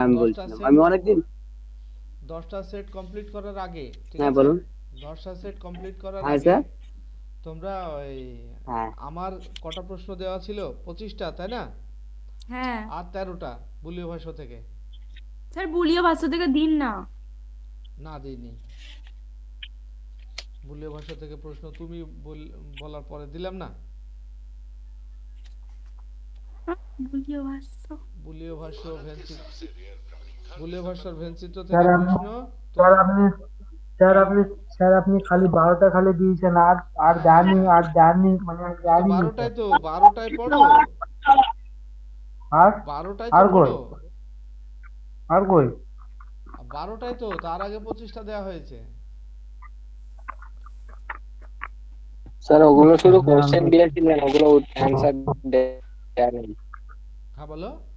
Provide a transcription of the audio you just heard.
আমি বলছিলাম আমি অনেকদিন দশটা সেট কমপ্লিট করার আগে ঠিক হ্যাঁ? বলুন। দশটা সেট কমপ্লিট করার হ্যাঁ আগে তোমরা ওই হ্যাঁ। আমার কটা প্রশ্ন দেওয়া ছিল? পঁচিশটা তাই না? হ্যাঁ। আর তেরোটা বুলীয় ভাষ্য থেকে। স্যার বুলিও ভাষ্য থেকে দিন না। না দিইনি। বুলীয় ভাষা থেকে প্রশ্ন তুমি বল- বলার পরে দিলাম না? ভাষ্য বুলীয় ভাষ্য ভেন্সি বুলীয় ভাষার ভেন্সিত্র থেকে প্রশ্ন স্যার আপনি স্যার আপনি স্যার আপনি খালি বারোটা খালি দিয়েছেন। আর আর দেননি আর দেননি মানে বারোটায় তো বারোটায় পড়ো। আর? বারোটায় আর কই? আর কই? বারোটায় তো তার আগে পঁচিশটা দেওয়া হয়েছে। স্যার ওগুলো শুধু হ্যাঁ, কোশ্চেন দিয়েছিলেন ওগুলো অ্যান্সার দেয়া নেই হ্যাঁ বলো।